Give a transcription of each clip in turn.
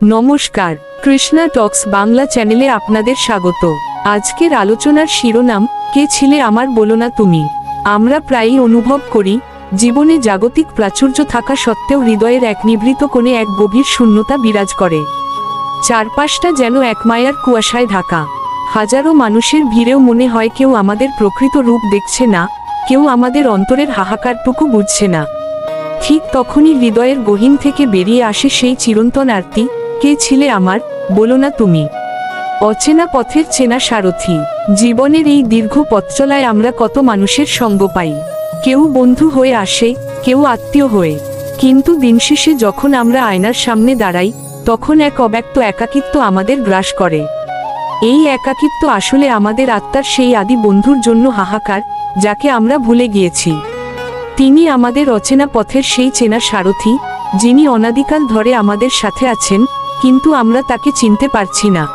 নমস্কার, কৃষ্ণা টক্স বাংলা চ্যানেলে আপনাদের স্বাগত। আজকের আলোচনার শিরোনাম, কে ছিলে আমার বলো না তুমি। আমরা প্রায়ই অনুভব করি, জীবনে জাগতিক প্রাচুর্য থাকা সত্ত্বেও হৃদয়ের এক নিভৃত কোণে এক গভীর শূন্যতা বিরাজ করে। চারপাশটা যেন এক মায়ার কুয়াশায় ঢাকা। হাজারো মানুষের ভিড়েও মনে হয় কেউ আমাদের প্রকৃত রূপ দেখছে না, কেউ আমাদের অন্তরের হাহাকারটুকু বুঝছে না। ঠিক তখনই হৃদয়ের গহীন থেকে বেরিয়ে আসে সেই চিরন্তন আরতি কে ছিলে আমার, বলো না তুমি। অচেনা পথের চেনা সারথি, জীবনের এই দীর্ঘ পথচলায় আমরা কত মানুষের সঙ্গ পাই। কেউ বন্ধু হয়ে আসে, কেউ আত্মীয় হয়ে। কিন্তু দিন শেষে যখন আমরা আয়নার সামনে দাঁড়াই, তখন এক অব্যক্ত একাকিত্ব আমাদের গ্রাস করে। এই একাকিত্ব আসলে আমাদের আত্মার সেই আদি বন্ধুর জন্য হাহাকার, যাকে আমরা ভুলে গিয়েছি। তিনি আমাদের অচেনা পথের সেই চেনা সারথি, যিনি অনাদিকাল ধরে আমাদের সাথে আছেন কিন্তু আমরা তাকে চিনতে পারছি না।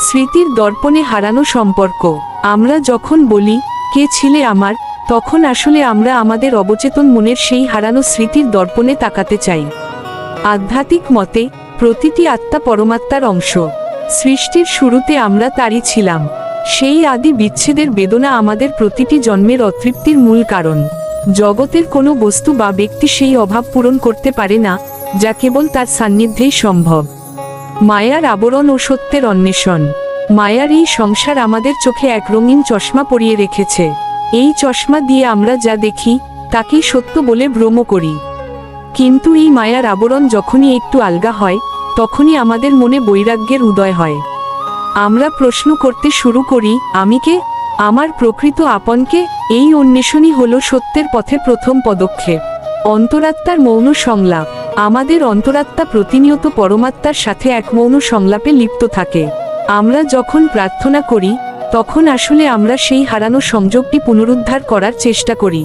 স্মৃতির দর্পণে হারানো সম্পর্ক। আমরা যখন বলি, কে ছিলে আমার? তখন আসলে আমরা আমাদের অবচেতন মনের সেই হারানো স্মৃতির দর্পণে তাকাতে চাই। আধ্যাত্মিক মতে, প্রতিটি আত্মা পরমাত্মার অংশ। সৃষ্টির শুরুতে আমরা তারই ছিলাম। সেই আদি বিচ্ছেদের বেদনা আমাদের প্রতিটি জন্মের অতৃপ্তির মূল কারণ। জগতের কোনো বস্তু বা ব্যক্তি সেই অভাব পূরণ করতে পারে না, যা কেবল তার সান্নিধ্যেই সম্ভব। মায়ার আবরণ ও সত্যের অন্বেষণ। মায়ার এই সংসার আমাদের চোখে এক রঙিন চশমা পরিয়ে রেখেছে। এই চশমা দিয়ে আমরা যা দেখি, তাকেই সত্য বলে ভ্রম করি। কিন্তু এই মায়ার আবরণ যখনই একটু আলগা হয়, তখনই আমাদের মনে বৈরাগ্যের উদয় হয়। আমরা প্রশ্ন করতে শুরু করি, আমি কে? আমার প্রকৃত আপনকে এই অন্বেষণই হল সত্যের পথে প্রথম পদক্ষেপ। অন্তরাত্মার মৌন সংলাপ। আমাদের অন্তরাত্মা প্রতিনিয়ত পরমাত্মার সাথে এক মৌন সংলাপে লিপ্ত থাকে। আমরা যখন প্রার্থনা করি, তখন আসলে আমরা সেই হারানো সংযোগটি পুনরুদ্ধার করার চেষ্টা করি।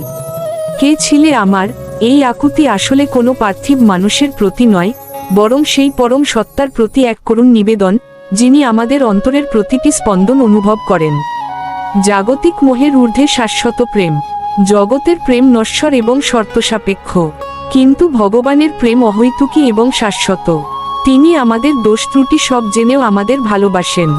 কে ছিলে আমার, এই আকুতি আসলে কোনো পার্থিব মানুষের প্রতি নয়, বরং সেই পরম সত্তার প্রতি এক করুণ নিবেদন, যিনি আমাদের অন্তরের প্রতিটি স্পন্দন অনুভব করেন। জাগতিক মোহের ঊর্ধ্বে শাশ্বত প্রেম, জগতের প্রেম নশ্বর এবং শর্তসাপেক্ষ। কিন্তু ভগবানের প্রেম অহৈতুকী এবং শাশ্বত। তিনি আমাদের দোষ ত্রুটি সব জেনেও আমাদের ভালোবাসেন।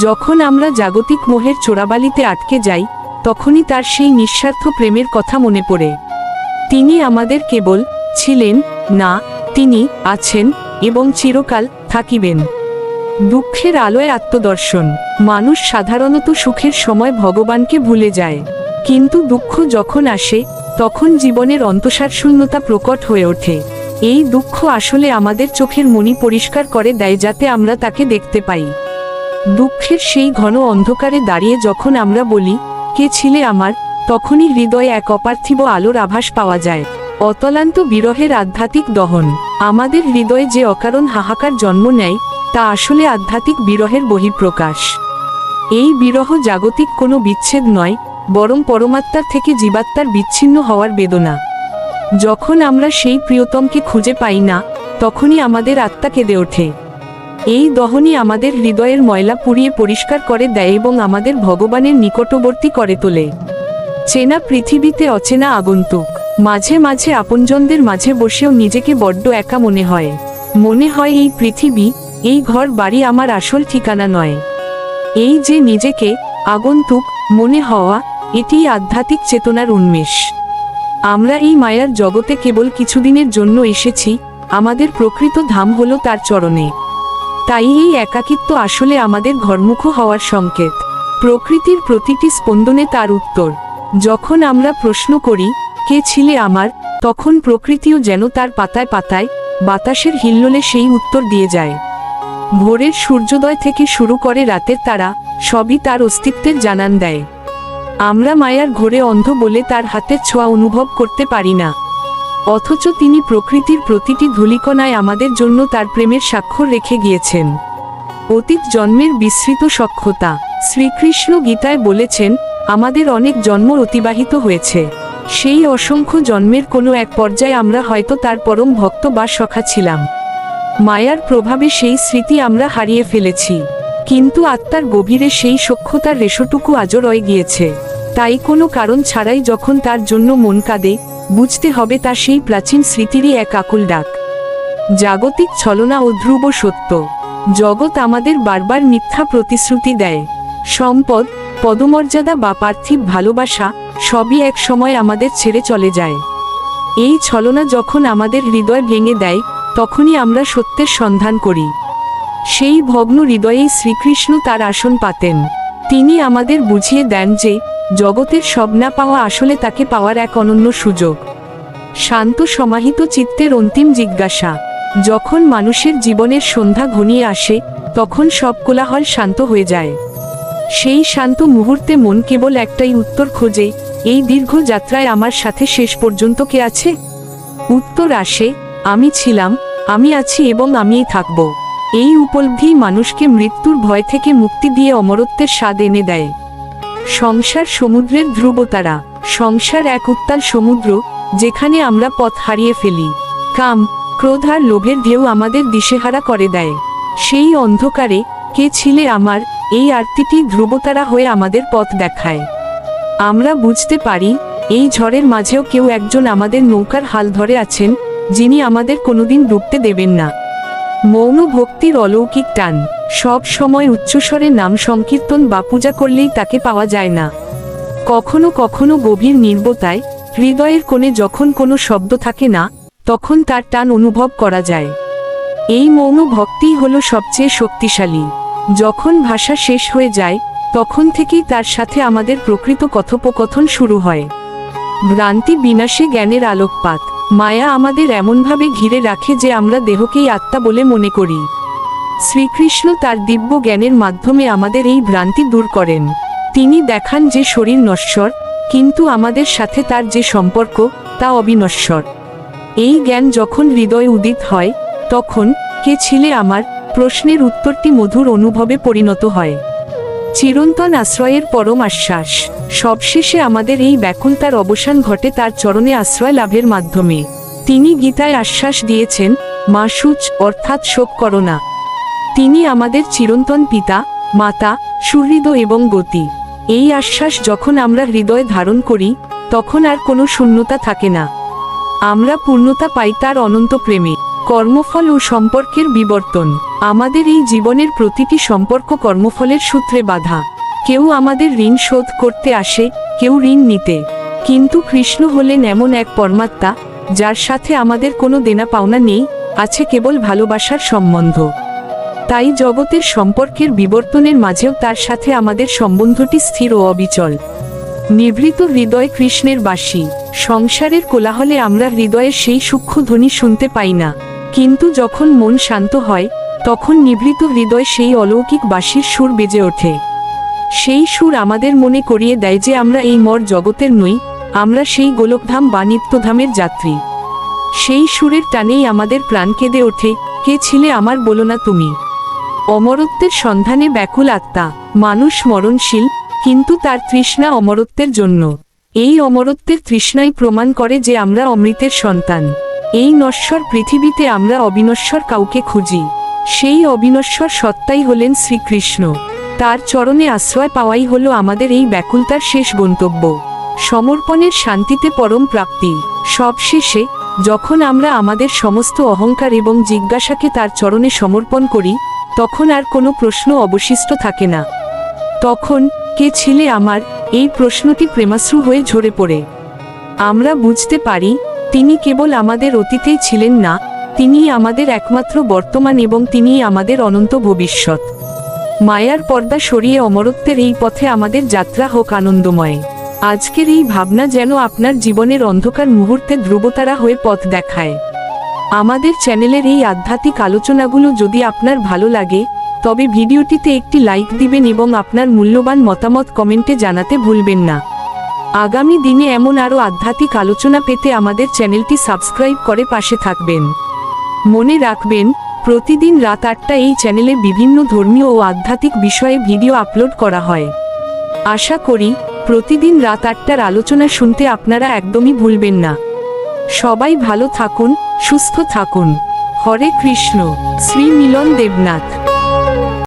যখন আমরা জাগতিক মোহের চোরাবালিতে আটকে যাই, তখনই তার সেই নিঃস্বার্থ প্রেমের কথা মনে পড়ে। তিনি আমাদের কেবল ছিলেন, না, তিনি আছেন এবং চিরকাল থাকিবেন। দুঃখের আলোয় আত্মদর্শন। মানুষ সাধারণত সুখের সময় ভগবানকে ভুলে যায়। কিন্তু দুঃখ যখন আসে তখন জীবনের অন্তসার শূন্যতা প্রকট হয়ে ওঠে। এই দুঃখ আসলে আমাদের চোখের মনি পরিষ্কার করে দেয় যাতে আমরা তাকে দেখতে পাই। দুঃখের সেই ঘন অন্ধকারে দাঁড়িয়ে যখন আমরা বলি, কে ছিলে আমার? তখনই হৃদয়ে এক অপার্থিব আলোর আভাস পাওয়া যায়। অতলান্ত বিরহের আধ্যাত্মিক দহন। আমাদের হৃদয়ে যে অকারণ হাহাকার জন্ম নেয়, তা আসলে আধ্যাত্মিক বিরহের বহিঃপ্রকাশ। এই বিরহ জাগতিক কোনো বিচ্ছেদ নয় বরং পরমাত্মার থেকে জীবাত্মার বিচ্ছিন্ন হওয়ার বেদনা। যখন আমরা সেই প্রিয়তমকে খুঁজে পাই না, তখনই আমাদের আত্মা কেঁদে ওঠে। এই দহনই আমাদের হৃদয়ের ময়লা পুড়িয়ে পরিষ্কার করে দেয় এবং আমাদের ভগবানের নিকটবর্তী করে তোলে। চেনা পৃথিবীতে অচেনা আগন্তুক, মাঝে মাঝে আপনজনদের মাঝে বসেও নিজেকে বড্ড একা মনে হয়। মনে হয় এই পৃথিবী, এই ঘর বাড়ি আমার আসল ঠিকানা নয়। এই যে নিজেকে, আগন্তুক, মনে হওয়া এটি আধ্যাত্মিক চেতনার উন্মেষ। আমরা এই মায়ার জগতে কেবল কিছুদিনের জন্য এসেছি, আমাদের প্রকৃত ধাম হল তার চরণে। তাই এই একাকিত্ব আসলে আমাদের ঘরমুখ হওয়ার সংকেত। প্রকৃতির প্রতিটি স্পন্দনে তার উত্তর। যখন আমরা প্রশ্ন করি, কে ছিলে আমার? তখন প্রকৃতিও যেন তার পাতায় পাতায়, বাতাসের হিল্লোলে সেই উত্তর দিয়ে যায়। ভোরের সূর্যোদয় থেকে শুরু করে রাতের তারা, সবই তার অস্তিত্বের জানান দেয়। আমরা মায়ার ঘোরে অন্ধ বলে তার হাতের ছোঁয়া অনুভব করতে পারি না। অথচ তিনি প্রকৃতির প্রতিটি ধূলিকণায় আমাদের জন্য তার প্রেমের স্বাক্ষর রেখে গিয়েছেন। অতীত জন্মের বিস্মৃত সক্ষতা শ্রীকৃষ্ণ গীতায় বলেছেন, আমাদের অনেক জন্ম অতিবাহিত হয়েছে। সেই অসংখ্য জন্মের কোনো এক পর্যায়ে আমরা হয়তো তার পরম ভক্ত বা সখা ছিলাম। মায়ার প্রভাবে সেই স্মৃতি আমরা হারিয়ে ফেলেছি। কিন্তু আত্মার গভীরে সেই সক্ষতার রেশটুকু আজও রয়ে গিয়েছে। তাই কোনো কারণ ছাড়াই যখন তার জন্য মন কাঁদে, বুঝতে হবে তা সেই প্রাচীন স্মৃতিরই এক আকুল ডাক। জাগতিক ছলনা ও ধ্রুব সত্য। জগৎ আমাদের বারবার মিথ্যা প্রতিশ্রুতি দেয়। সম্পদ, পদমর্যাদা বা পার্থিব ভালোবাসা সবই এক সময় আমাদের ছেড়ে চলে যায়। এই ছলনা যখন আমাদের হৃদয় ভেঙে দেয়, তখনই আমরা সত্যের সন্ধান করি। সেই ভগ্ন হৃদয়েই শ্রীকৃষ্ণ তার আসন পাতেন। তিনি আমাদের বুঝিয়ে দেন যে, জগতের সব না পাওয়া আসলে তাকে পাওয়ার এক অনন্য সুযোগ। শান্ত সমাহিত চিত্তের অন্তিম জিজ্ঞাসা, যখন মানুষের জীবনের সন্ধ্যা ঘনিয়ে আসে, তখন সব কোলাহল শান্ত হয়ে যায়। সেই শান্ত মুহূর্তে মন কেবল একটাই উত্তর খোঁজে, এই দীর্ঘ যাত্রায় আমার সাথে শেষ পর্যন্ত কে আছে? উত্তর আসে, আমি ছিলাম, আমি আছি এবং আমিই থাকব। এই উপলব্ধি মানুষকে মৃত্যুর ভয় থেকে মুক্তি দিয়ে অমরত্বের স্বাদ এনে দেয়। সংসার সমুদ্রের ধ্রুবতারা। সংসার এক উত্তাল সমুদ্র, যেখানে আমরা পথ হারিয়ে ফেলি। কাম, ক্রোধ আর লোভের ঢেউ আমাদের দিশেহারা করে দেয়। সেই অন্ধকারে, কে ছিলে আমার, এই আরতিটি ধ্রুবতারা হয়ে আমাদের পথ দেখায়। আমরা বুঝতে পারি, এই ঝড়ের মাঝেও কেউ একজন আমাদের নৌকার হাল ধরে আছেন, যিনি আমাদের কোনোদিন ডুবতে দেবেন না। মৌন ভক্তির অলৌকিক টান। সব সময় উচ্চস্বরে নাম সংকীর্তন বা পূজা করলেই তাকে পাওয়া যায় না। কখনো কখনো গভীর নির্বতায়, হৃদয়ের কোণে যখন কোনো শব্দ থাকে না, তখন তার টান অনুভব করা যায়। এই মৌন ভক্তিই হলো সবচেয়ে শক্তিশালী। যখন ভাষা শেষ হয়ে যায়, তখন থেকেই তার সাথে আমাদের প্রকৃত কথোপকথন শুরু হয়। ভ্রান্তি বিনাশে জ্ঞানের আলোকপাত। মায়া আমাদের এমনভাবে ঘিরে রাখে যে আমরা দেহকেই আত্মা বলে মনে করি। শ্রীকৃষ্ণ তার দিব্য জ্ঞানের মাধ্যমে আমাদের এই ভ্রান্তি দূর করেন। তিনি দেখান যে শরীর নশ্বর, কিন্তু আমাদের সাথে তার যে সম্পর্ক, তা অবিনশ্বর। এই জ্ঞান যখন হৃদয়ে উদিত হয়, তখন, কে ছিলে আমার? প্রশ্নের উত্তরটি মধুর অনুভবে পরিণত হয়। চিরন্তন আশ্রয়ের পরম আশ্বাস। সবশেষে আমাদের এই ব্যাকুলতার অবসান ঘটে তার চরণে আশ্রয় লাভের মাধ্যমে। তিনি গীতায় আশ্বাস দিয়েছেন মাসুচ অর্থাৎ শোক করো না। তিনি আমাদের চিরন্তন পিতা, মাতা সুহৃদ এবং গতি। এই আশ্বাস যখন আমরা হৃদয়ে ধারণ করি, তখন আর কোনো শূন্যতা থাকে না। আমরা পূর্ণতা পাই তার অনন্ত প্রেমে। কর্মফল ও সম্পর্কের বিবর্তন। আমাদের এই জীবনের প্রতিটি সম্পর্ক কর্মফলের সূত্রে বাধা। কেউ আমাদের ঋণ শোধ করতে আসে, কেউ ঋণ নিতে। কিন্তু কৃষ্ণ হলেন এমন এক পরমাত্মা, যার সাথে আমাদের কোনো দেনা পাওনা নেই, আছে কেবল ভালোবাসার সম্বন্ধ। তাই জগতের সম্পর্কের বিবর্তনের মাঝেও তার সাথে আমাদের সম্বন্ধটি স্থির ও অবিচল। নিভৃত হৃদয় কৃষ্ণের বাসী। সংসারের কোলাহলে আমরা হৃদয়ের সেই সূক্ষ্ম ধ্বনি শুনতে পাই না। কিন্তু যখন মন শান্ত হয় তখন নিভৃত হৃদয় সেই অলৌকিক বাঁশির সুর বেজে ওঠে। সেই সুর আমাদের মনে করিয়ে দেয় যে আমরা এই মর জগতের নই, আমরা সেই গোলকধাম বা নিত্যধামের যাত্রী। সেই সুরের টানেই আমাদের প্রাণ কেঁদে ওঠে, কে ছিলে আমার বলো না তুমি। অমরত্বের সন্ধানে ব্যাকুল আত্মা, মানুষ মরণশীল, কিন্তু তার তৃষ্ণা অমরত্বের জন্য। এই অমরত্বের তৃষ্ণাই প্রমাণ করে যে আমরা অমৃতের সন্তান। এই নশ্বর পৃথিবীতে আমরা অবিনশ্বর কাউকে খুঁজি। সেই অবিনশ্বর সত্তাই হলেন শ্রীকৃষ্ণ। তার চরণে আশ্রয় পাওয়াই হলো আমাদের এই ব্যাকুলতার শেষ গন্তব্য। সমর্পণের শান্তিতে পরম প্রাপ্তি। সবশেষে, যখন আমরা আমাদের সমস্ত অহংকার এবং জিজ্ঞাসাকে তার চরণে সমর্পণ করি, তখন আর কোনো প্রশ্ন অবশিষ্ট থাকে না। তখন, কে ছিলে আমার? এই প্রশ্নটি প্রেমাশ্রু হয়ে ঝরে পড়ে। আমরা বুঝতে পারি, তিনি কেবল আমাদের অতীতেই ছিলেন না তিনিই আমাদের একমাত্র বর্তমান এবং তিনিই আমাদের অনন্ত ভবিষ্যৎ। মায়ার পর্দা সরিয়ে অমরত্বের এই পথে আমাদের যাত্রা হোক আনন্দময়। আজকের এই ভাবনা যেন আপনার জীবনের অন্ধকার মুহূর্তে ধ্রুবতারা হয়ে পথ দেখায়। আমাদের চ্যানেলের এই আধ্যাত্মিক আলোচনাগুলো যদি আপনার ভালো লাগে, তবে ভিডিওটিতে একটি লাইক দিবেন এবং আপনার মূল্যবান মতামত কমেন্টে জানাতে ভুলবেন না। আগামী দিনে এমন আরও আধ্যাত্মিক আলোচনা পেতে আমাদের চ্যানেলটি সাবস্ক্রাইব করে পাশে থাকবেন। মনে রাখবেন, প্রতিদিন রাত আটটা এই চ্যানেলে বিভিন্ন ধর্মীয় ও আধ্যাত্মিক বিষয়ে ভিডিও আপলোড করা হয়। আশা করি, প্রতিদিন রাত আটটার আলোচনা শুনতে আপনারা একদমই ভুলবেন না। সবাই ভালো থাকুন, সুস্থ থাকুন। হরে কৃষ্ণ। শ্রী মিলন দেবনাথ।